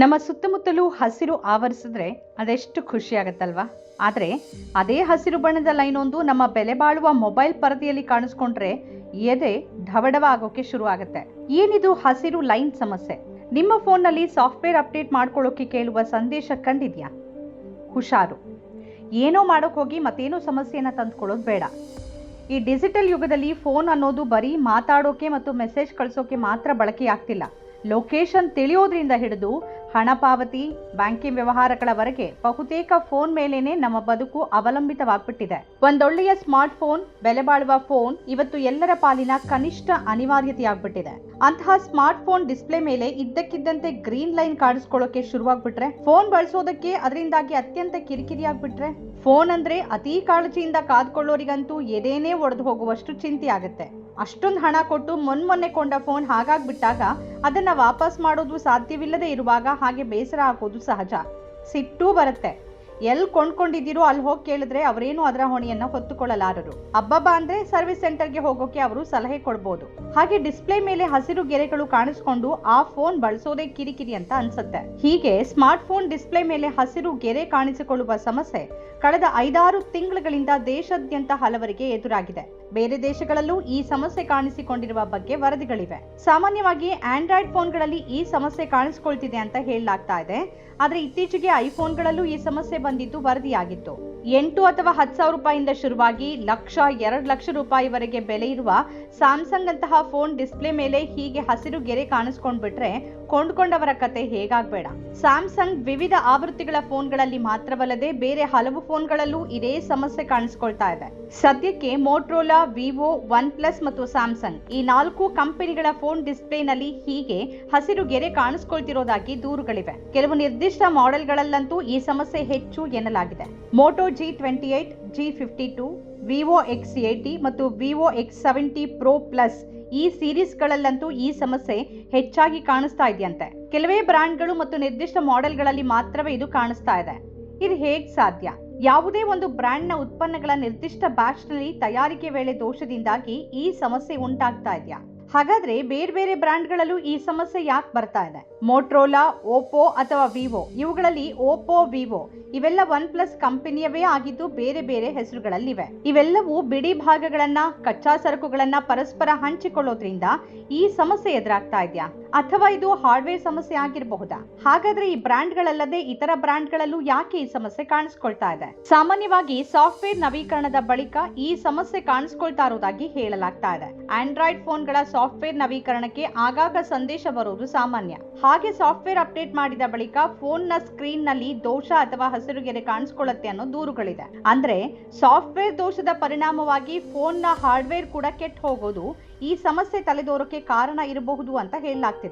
ನಮ್ಮ ಸುತ್ತಮುತ್ತಲೂ ಹಸಿರು ಆವರಿಸಿದ್ರೆ ಅದೆಷ್ಟು ಖುಷಿ ಆದರೆ ಅದೇ ಹಸಿರು ಬಣ್ಣದ ಲೈನೊಂದು ನಮ್ಮ ಬೆಲೆ ಬಾಳುವ ಮೊಬೈಲ್ ಪರದೆಯಲ್ಲಿ ಕಾಣಿಸ್ಕೊಂಡ್ರೆ ಎದೆ ಢವಢವ ಆಗೋಕೆ ಶುರು ಆಗುತ್ತೆ. ಏನಿದು ಹಸಿರು ಲೈನ್ ಸಮಸ್ಯೆ? ನಿಮ್ಮ ಫೋನ್ನಲ್ಲಿ ಸಾಫ್ಟ್ವೇರ್ ಅಪ್ಡೇಟ್ ಮಾಡ್ಕೊಳ್ಳೋಕೆ ಕೇಳುವ ಸಂದೇಶ ಕಂಡಿದ್ಯಾ? ಹುಷಾರು. ಏನೋ ಮಾಡೋಕೆ ಹೋಗಿ ಮತ್ತೇನೋ ಸಮಸ್ಯೆಯನ್ನು ತಂದುಕೊಳ್ಳೋದು ಬೇಡ. ಈ ಡಿಜಿಟಲ್ ಯುಗದಲ್ಲಿ ಫೋನ್ ಅನ್ನೋದು ಬರೀ ಮಾತಾಡೋಕೆ ಮತ್ತು ಮೆಸೇಜ್ ಕಳಿಸೋಕೆ ಮಾತ್ರ ಬಳಕೆಯಾಗ್ತಿಲ್ಲ. ಲೊಕೇಶನ್ ತಿಳಿಯೋದ್ರಿಂದ ಹಿಡಿದು ಹಣ ಪಾವತಿ, ಬ್ಯಾಂಕಿಂಗ್ ವ್ಯವಹಾರಗಳವರೆಗೆ ಬಹುತೇಕ ಫೋನ್ ಮೇಲೇನೆ ನಮ್ಮ ಬದುಕು ಅವಲಂಬಿತವಾಗ್ಬಿಟ್ಟಿದೆ. ಒಂದೊಳ್ಳೆಯ ಸ್ಮಾರ್ಟ್ ಫೋನ್ ಬೆಲೆ ಬಾಳುವ ಫೋನ್ ಇವತ್ತು ಎಲ್ಲರ ಪಾಲಿನ ಕನಿಷ್ಠ ಅನಿವಾರ್ಯತೆಯಾಗ್ಬಿಟ್ಟಿದೆ. ಅಂತಹ ಸ್ಮಾರ್ಟ್ ಫೋನ್ ಡಿಸ್ಪ್ಲೇ ಮೇಲೆ ಇದ್ದಕ್ಕಿದ್ದಂತೆ ಗ್ರೀನ್ ಲೈನ್ ಕಾಣಿಸ್ಕೊಳ್ಳೋಕೆ ಶುರುವಾಗ್ಬಿಟ್ರೆ, ಫೋನ್ ಬಳಸೋದಕ್ಕೆ ಅದರಿಂದಾಗಿ ಅತ್ಯಂತ ಕಿರಿಕಿರಿ ಆಗ್ಬಿಟ್ರೆ ಫೋನ್ ಅಂದ್ರೆ ಅತಿ ಕಾಳಜಿಯಿಂದ ಕಾದ್ಕೊಳ್ಳೋರಿಗಂತೂ ಎದೇನೇ ಒಡೆದು ಹೋಗುವಷ್ಟು ಚಿಂತೆ ಆಗುತ್ತೆ. ಅಷ್ಟೊಂದು ಹಣ ಕೊಟ್ಟು ಮೊನ್ಮೊನ್ನೆ ಕೊಂಡ ಫೋನ್ ಹಾಗಾಗ್ಬಿಟ್ಟಾಗ ಅದನ್ನ ವಾಪಸ್ ಮಾಡೋದು ಸಾಧ್ಯವಿಲ್ಲದೆ ಇರುವಾಗ ಹಾಗೆ ಬೇಸರ ಹಾಕೋದು ಸಹಜ. ಸಿಟ್ಟೂ ಬರುತ್ತೆ. ಎಲ್ಲಿ ಕೊಂಡ್ಕೊಂಡಿದ್ದೀರೋ ಅಲ್ಲಿ ಹೋಗಿ ಕೇಳಿದ್ರೆ ಅವರೇನು ಅದರ ಹೊಣೆಯನ್ನ ಹೊತ್ತುಕೊಳ್ಳಲಾರರು. ಅಬ್ಬಬ್ಬ ಅಂದ್ರೆ ಸರ್ವಿಸ್ ಸೆಂಟರ್ಗೆ ಹೋಗೋಕೆ ಅವರು ಸಲಹೆ ಕೊಡ್ಬೋದು. ಹಾಗೆ ಡಿಸ್ಪ್ಲೇ ಮೇಲೆ ಹಸಿರು ಗೆರೆಗಳು ಕಾಣಿಸ್ಕೊಂಡು ಆ ಫೋನ್ ಬಳಸೋದೇ ಕಿರಿಕಿರಿ ಅಂತ ಅನ್ಸುತ್ತೆ. ಹೀಗೆ ಸ್ಮಾರ್ಟ್ ಫೋನ್ ಡಿಸ್ಪ್ಲೇ ಮೇಲೆ ಹಸಿರು ಗೆರೆ ಕಾಣಿಸಿಕೊಳ್ಳುವ ಸಮಸ್ಯೆ ಕಳೆದ ಐದಾರು ತಿಂಗಳುಗಳಿಂದ ದೇಶಾದ್ಯಂತ ಹಲವರಿಗೆ ಎದುರಾಗಿದೆ. ಬೇರೆ ದೇಶಗಳಲ್ಲೂ ಈ ಸಮಸ್ಯೆ ಕಾಣಿಸಿಕೊಂಡಿರುವ ಬಗ್ಗೆ ವರದಿಗಳಿವೆ. ಸಾಮಾನ್ಯವಾಗಿ ಆಂಡ್ರಾಯ್ಡ್ ಫೋನ್ಗಳಲ್ಲಿ ಈ ಸಮಸ್ಯೆ ಕಾಣಿಸಿಕೊಳ್ತಿದೆ ಅಂತ ಹೇಳಲಾಗ್ತಾ ಇದೆ. ಆದರೆ ಇತ್ತೀಚೆಗೆ ಐಫೋನ್ಗಳಲ್ಲೂ ಈ ಸಮಸ್ಯೆ ಬಂದಿದ್ದು ವರದಿಯಾಗಿತ್ತು. ಎಂಟು ಅಥವಾ ಹತ್ತು ಸಾವಿರ ರೂಪಾಯಿಂದ ಶುರುವಾಗಿ ಲಕ್ಷ ಎರಡು ಲಕ್ಷ ರೂಪಾಯಿವರೆಗೆ ಬೆಲೆ ಇರುವ ಸ್ಯಾಮ್ಸಂಗ್ ಅಂತಹ ಫೋನ್ ಡಿಸ್ಪ್ಲೇ ಮೇಲೆ ಹೀಗೆ ಹಸಿರು ಗೆರೆ ಕಾಣಿಸ್ಕೊಂಡ್ಬಿಟ್ರೆ ಕೊಂಡ್ಕೊಂಡವರ ಕತೆ ಹೇಗಾಗ್ಬೇಡ. ಸ್ಯಾಮ್ಸಂಗ್ ವಿವಿಧ ಆವೃತ್ತಿಗಳ ಫೋನ್ಗಳಲ್ಲಿ ಮಾತ್ರವಲ್ಲದೆ ಬೇರೆ ಹಲವು ಫೋನ್ಗಳಲ್ಲೂ ಇದೇ ಸಮಸ್ಯೆ ಕಾಣಿಸ್ಕೊಳ್ತಾ ಇದೆ. ಸದ್ಯಕ್ಕೆ ಮೋಟ್ರೋಲಾ ವಿವೋ ಒನ್ ಪ್ಲಸ್ ಮತ್ತು ಸ್ಯಾಮ್ಸಂಗ್ ಈ ನಾಲ್ಕು ಕಂಪನಿಗಳ ಫೋನ್ ಡಿಸ್ಪ್ಲೇನಲ್ಲಿ ಹೀಗೆ ಹಸಿರು ಗೆರೆ ಕಾಣಿಸ್ಕೊಳ್ತಿರೋದಾಗಿ ದೂರುಗಳಿವೆ. ಕೆಲವು ನಿರ್ದಿಷ್ಟ ಮಾಡೆಲ್ಗಳಲ್ಲಂತೂ ಈ ಸಮಸ್ಯೆ ಹೆಚ್ಚು ಎನ್ನಲಾಗಿದೆ. Moto G twenty eight G fifty two Vivo X eighty ಮತ್ತು Vivo X seventy pro plus ಈ ಸೀರೀಸ್ಗಳಲ್ಲಂತೂ ಈ ಸಮಸ್ಯೆ ಹೆಚ್ಚಾಗಿ ಕಾಣಿಸ್ತಾ ಇದೆಯಂತೆ. ಕೆಲವೇ ಬ್ರ್ಯಾಂಡ್ಗಳು ಮತ್ತು ನಿರ್ದಿಷ್ಟ ಮಾಡೆಲ್ಗಳಲ್ಲಿ ಮಾತ್ರವೇ ಇದು ಕಾಣಿಸ್ತಾ ಇದೆ. ಇದು ಹೇಗೆ ಸಾಧ್ಯ? ಯಾವುದೇ ಒಂದು ಬ್ರ್ಯಾಂಡ್ನ ಉತ್ಪನ್ನಗಳ ನಿರ್ದಿಷ್ಟ ಬ್ಯಾಚ್ನಲ್ಲಿ ತಯಾರಿಕೆ ವೇಳೆ ದೋಷದಿಂದಾಗಿ ಈ ಸಮಸ್ಯೆ ಉಂಟಾಗ್ತಾ ಇದೆಯಾ? ಹಾಗಾದ್ರೆ ಬೇರೆ ಬೇರೆ ಬ್ರ್ಯಾಂಡ್ಗಳಲ್ಲೂ ಈ ಸಮಸ್ಯೆ ಯಾಕೆ ಬರ್ತಾ ಇದೆ? ಮೋಟ್ರೋಲಾ ಓಪೋ ಅಥವಾ ವಿವೋ ಇವುಗಳಲ್ಲಿ ಓಪೋ ವಿವೋ ಇವೆಲ್ಲ ಒನ್ ಪ್ಲಸ್ ಕಂಪನಿಯವೇ ಆಗಿದ್ದು ಬೇರೆ ಬೇರೆ ಹೆಸರುಗಳಲ್ಲಿವೆ. ಇವೆಲ್ಲವೂ ಬಿಡಿ ಭಾಗಗಳನ್ನ, ಕಚ್ಚಾ ಸರಕುಗಳನ್ನ ಪರಸ್ಪರ ಹಂಚಿಕೊಳ್ಳೋದ್ರಿಂದ ಈ ಸಮಸ್ಯೆ ಎದುರಾಗ್ತಾ ಇದೆಯಾ? ಅಥವಾ ಇದು ಹಾರ್ಡ್ವೇರ್ ಸಮಸ್ಯೆ ಆಗಿರಬಹುದಾ? ಹಾಗಾದ್ರೆ ಈ ಬ್ರ್ಯಾಂಡ್ಗಳಲ್ಲದೆ ಇತರ ಬ್ರ್ಯಾಂಡ್ಗಳಲ್ಲೂ ಯಾಕೆ ಈ ಸಮಸ್ಯೆ ಕಾಣಿಸ್ಕೊಳ್ತಾ ಇದೆ? ಸಾಮಾನ್ಯವಾಗಿ ಸಾಫ್ಟ್ವೇರ್ ನವೀಕರಣದ ಬಳಿಕ ಈ ಸಮಸ್ಯೆ ಕಾಣಿಸ್ಕೊಳ್ತಾ ಇರೋದಾಗಿ ಹೇಳಲಾಗ್ತಾ ಇದೆ. ಆಂಡ್ರಾಯ್ಡ್ ಫೋನ್ಗಳ ಸಾಫ್ಟ್ವೇರ್ ನವೀಕರಣಕ್ಕೆ ಆಗಾಗ ಸಂದೇಶ ಬರುವುದು ಸಾಮಾನ್ಯ. ಹಾಗೆ ಸಾಫ್ಟ್ವೇರ್ ಅಪ್ಡೇಟ್ ಮಾಡಿದ ಬಳಿಕ ಫೋನ್ನ ಸ್ಕ್ರೀನ್ನಲ್ಲಿ ದೋಷ ಅಥವಾ ಹಸಿರುಗೆರೆ ಕಾಣಿಸ್ಕೊಳ್ಳುತ್ತೆ ಅನ್ನೋ ದೂರುಗಳಿದೆ. ಅಂದ್ರೆ ಸಾಫ್ಟ್ವೇರ್ ದೋಷದ ಪರಿಣಾಮವಾಗಿ ಫೋನ್ನ ಹಾರ್ಡ್ವೇರ್ ಕೂಡ ಕೆಟ್ಟ ಹೋಗೋದು ಈ ಸಮಸ್ಯೆ ತಲೆದೋರಕ್ಕೆ ಕಾರಣ ಇರಬಹುದು ಅಂತ ಹೇಳಲಾಗ್ತಿದೆ.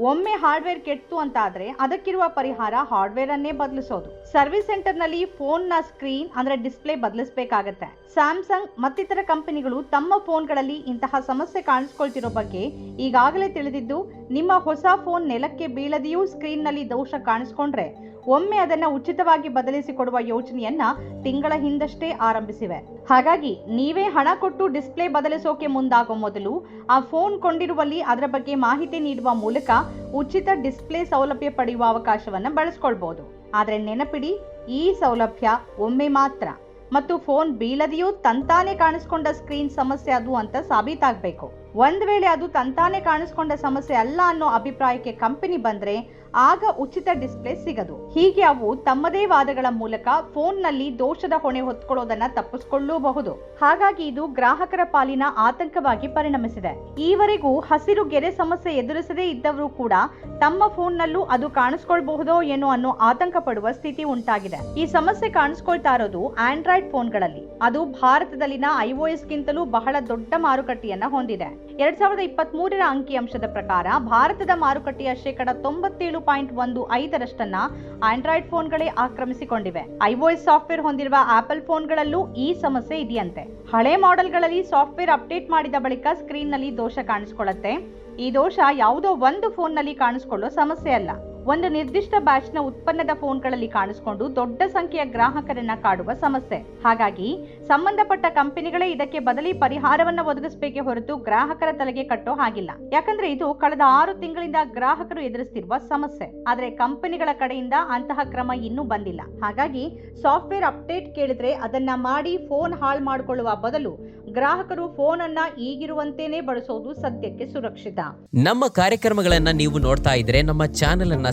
ಒಮ್ಮೆ ಹಾರ್ಡ್ವೇರ್ ಕೆಟ್ಟು ಅಂತ ಆದ್ರೆ ಅದಕ್ಕಿರುವ ಪರಿಹಾರ ಹಾರ್ಡ್ವೇರ್ ಅನ್ನೇ ಬದಲಿಸೋದು. ಸರ್ವಿಸ್ ಸೆಂಟರ್ನಲ್ಲಿ ಫೋನ್ನ ಸ್ಕ್ರೀನ್ ಅಂದ್ರೆ ಡಿಸ್ಪ್ಲೇ ಬದಲಿಸಬೇಕಾಗತ್ತೆ. ಸ್ಯಾಮ್ಸಂಗ್ ಮತ್ತಿತರ ಕಂಪನಿಗಳು ತಮ್ಮ ಫೋನ್ಗಳಲ್ಲಿ ಇಂತಹ ಸಮಸ್ಯೆ ಕಾಣಿಸ್ಕೊಳ್ತಿರೋ ಬಗ್ಗೆ ಈಗಾಗಲೇ ತಿಳಿದಿದ್ದು, ನಿಮ್ಮ ಹೊಸ ಫೋನ್ ನೆಲಕ್ಕೆ ಬೀಳದೆಯೂ ಸ್ಕ್ರೀನ್ನಲ್ಲಿ ದೋಷ ಕಾಣಿಸ್ಕೊಂಡ್ರೆ ಒಮ್ಮೆ ಅದನ್ನ ಉಚಿತವಾಗಿ ಬದಲಿಸಿಕೊಡುವ ಯೋಜನೆಯನ್ನ ತಿಂಗಳ ಹಿಂದಷ್ಟೇ ಆರಂಭಿಸಿವೆ. ಹಾಗಾಗಿ ನೀವೇ ಹಣ ಕೊಟ್ಟು ಡಿಸ್ಪ್ಲೇ ಬದಲಿಸೋಕೆ ಮುಂದಾಗೋ ಮೊದಲು ಆ ಫೋನ್ ಕೊಂಡಿರುವಲ್ಲಿ ಅದರ ಬಗ್ಗೆ ಮಾಹಿತಿ ನೀಡುವ ಮೂಲಕ ಉಚಿತ ಡಿಸ್ಪ್ಲೇ ಸೌಲಭ್ಯ ಪಡೆಯುವ ಅವಕಾಶವನ್ನ ಬಳಸ್ಕೊಳ್ಬಹುದು ಆದರೆ ನೆನಪಿಡಿ, ಈ ಸೌಲಭ್ಯ ಒಮ್ಮೆ ಮಾತ್ರ. ಮತ್ತು ಫೋನ್ ಬೀಳದೆಯೂ ತಂತಾನೆ ಕಾಣಿಸ್ಕೊಂಡ ಸ್ಕ್ರೀನ್ ಸಮಸ್ಯೆ ಅದು ಅಂತ ಸಾಬೀತಾಗಬೇಕು. ಒಂದ್ ವೇಳೆ ಅದು ತಂತಾನೆ ಕಾಣಿಸ್ಕೊಂಡ ಸಮಸ್ಯೆ ಅಲ್ಲ ಅನ್ನೋ ಅಭಿಪ್ರಾಯಕ್ಕೆ ಕಂಪನಿ ಬಂದ್ರೆ ಆಗ ಉಚಿತ ಡಿಸ್ಪ್ಲೇ ಸಿಗದು. ಹೀಗೆ ಅವು ತಮ್ಮದೇ ವಾದಗಳ ಮೂಲಕ ಫೋನ್ನಲ್ಲಿ ದೋಷದ ಹೊಣೆ ಹೊತ್ಕೊಳ್ಳೋದನ್ನ ತಪ್ಪಿಸಿಕೊಳ್ಳಬಹುದು. ಹಾಗಾಗಿ ಇದು ಗ್ರಾಹಕರ ಪಾಲಿನ ಆತಂಕವಾಗಿ ಪರಿಣಮಿಸಿದೆ. ಈವರೆಗೂ ಹಸಿರು ಗೆರೆ ಸಮಸ್ಯೆ ಎದುರಿಸದೇ ಇದ್ದವರು ಕೂಡ ತಮ್ಮ ಫೋನ್ನಲ್ಲೂ ಅದು ಕಾಣಿಸ್ಕೊಳ್ಬಹುದೋ ಏನೋ ಅನ್ನೋ ಆತಂಕ ಪಡುವ ಸ್ಥಿತಿ ಉಂಟಾಗಿದೆ. ಈ ಸಮಸ್ಯೆ ಕಾಣಿಸ್ಕೊಳ್ತಾ ಇರೋದು ಆಂಡ್ರಾಯ್ಡ್ ಫೋನ್ಗಳಲ್ಲಿ. ಅದು ಭಾರತದಲ್ಲಿನ ಐಒಎಸ್ ಗಿಂತಲೂ ಬಹಳ ದೊಡ್ಡ ಮಾರುಕಟ್ಟೆಯನ್ನ ಹೊಂದಿದೆ. ಎರಡ್ ಸಾವಿರದ ಇಪ್ಪತ್ತ್ ಮೂರರ ಅಂಕಿಅಂಶದ ಪ್ರಕಾರ ಭಾರತದ ಮಾರುಕಟ್ಟೆಯ ಶೇಕಡ ತೊಂಬತ್ತೇಳು ಪಾಯಿಂಟ್ ಒಂದು ಐದರಷ್ಟನ್ನ ಆಂಡ್ರಾಯ್ಡ್ ಫೋನ್ಗಳೇ ಆಕ್ರಮಿಸಿಕೊಂಡಿವೆ. ಐಒಎಸ್ ಸಾಫ್ಟ್ವೇರ್ ಹೊಂದಿರುವ ಆಪಲ್ ಫೋನ್ಗಳಲ್ಲೂ ಈ ಸಮಸ್ಯೆ ಇದೆಯಂತೆ. ಹಳೆ ಮಾಡೆಲ್ಗಳಲ್ಲಿ ಸಾಫ್ಟ್ವೇರ್ ಅಪ್ಡೇಟ್ ಮಾಡಿದ ಬಳಿಕ ಸ್ಕ್ರೀನ್ನಲ್ಲಿ ದೋಷ ಕಾಣಿಸಿಕೊಳ್ಳುತ್ತೆ. ಈ ದೋಷ ಯಾವುದೋ ಒಂದು ಫೋನ್ನಲ್ಲಿ ಕಾಣಿಸ್ಕೊಳ್ಳೋ ಸಮಸ್ಯೆ ಅಲ್ಲ. ಒಂದು ನಿರ್ದಿಷ್ಟ ಬ್ಯಾಚ್ನ ಉತ್ಪನ್ನದ ಫೋನ್ಗಳಲ್ಲಿ ಕಾಣಿಸಿಕೊಂಡು ದೊಡ್ಡ ಸಂಖ್ಯೆಯ ಗ್ರಾಹಕರನ್ನ ಕಾಡುವ ಸಮಸ್ಯೆ. ಹಾಗಾಗಿ ಸಂಬಂಧಪಟ್ಟ ಕಂಪನಿಗಳೇ ಇದಕ್ಕೆ ಬದಲಿ ಪರಿಹಾರವನ್ನ ಒದಗಿಸಬೇಕೆ ಹೊರತು ಗ್ರಾಹಕರ ತಲೆಗೆ ಕಟ್ಟೋ ಹಾಗಿಲ್ಲ. ಯಾಕಂದ್ರೆ ಇದು ಕಳೆದ ಆರು ತಿಂಗಳಿಂದ ಗ್ರಾಹಕರು ಎದುರಿಸ್ತಿರುವ ಸಮಸ್ಯೆ. ಆದ್ರೆ ಕಂಪನಿಗಳ ಕಡೆಯಿಂದ ಅಂತಹ ಕ್ರಮ ಇನ್ನೂ ಬಂದಿಲ್ಲ. ಹಾಗಾಗಿ ಸಾಫ್ಟ್ವೇರ್ ಅಪ್ಡೇಟ್ ಕೇಳಿದ್ರೆ ಅದನ್ನ ಮಾಡಿ ಫೋನ್ ಹಾಳು ಮಾಡಿಕೊಳ್ಳುವ ಬದಲು ಗ್ರಾಹಕರು ಫೋನ್ ಅನ್ನ ಈಗಿರುವಂತೇನೆ ಬಳಸೋದು ಸದ್ಯಕ್ಕೆ ಸುರಕ್ಷಿತ. ನಮ್ಮ ಕಾರ್ಯಕ್ರಮಗಳನ್ನ ನೀವು ನೋಡ್ತಾ ಇದ್ರೆ ನಮ್ಮ ಚಾನೆಲ್ ಅನ್ನ